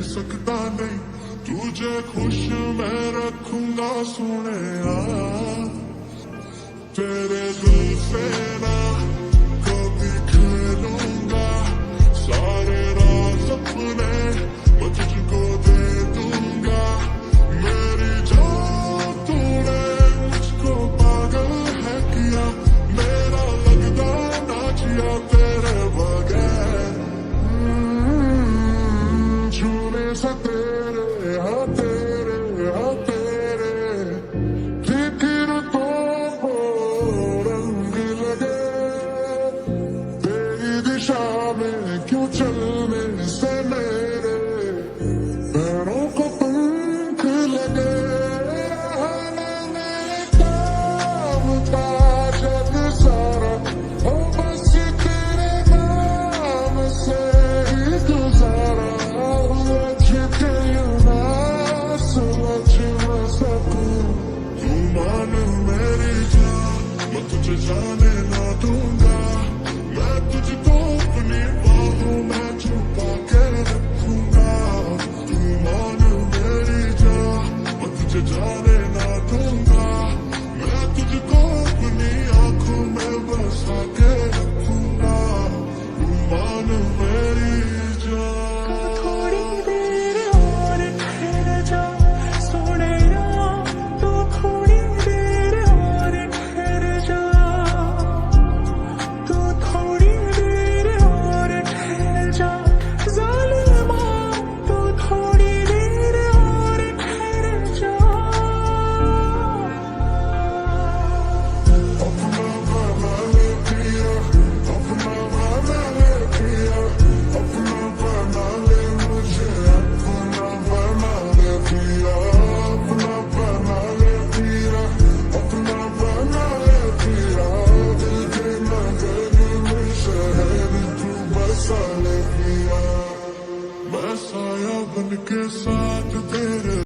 ਮਿਟ ਸਕਦਾ ਨਹੀਂ। ਤੂੰ ਜੇ ਖੁਸ਼ ਮੈਂ ਰੱਖੂੰਗਾ ਸੋਹਣਿਆ। ਤੇਰੇ ਦਿਲ ਸੇ Deus é alegría, más allá de mi que saque.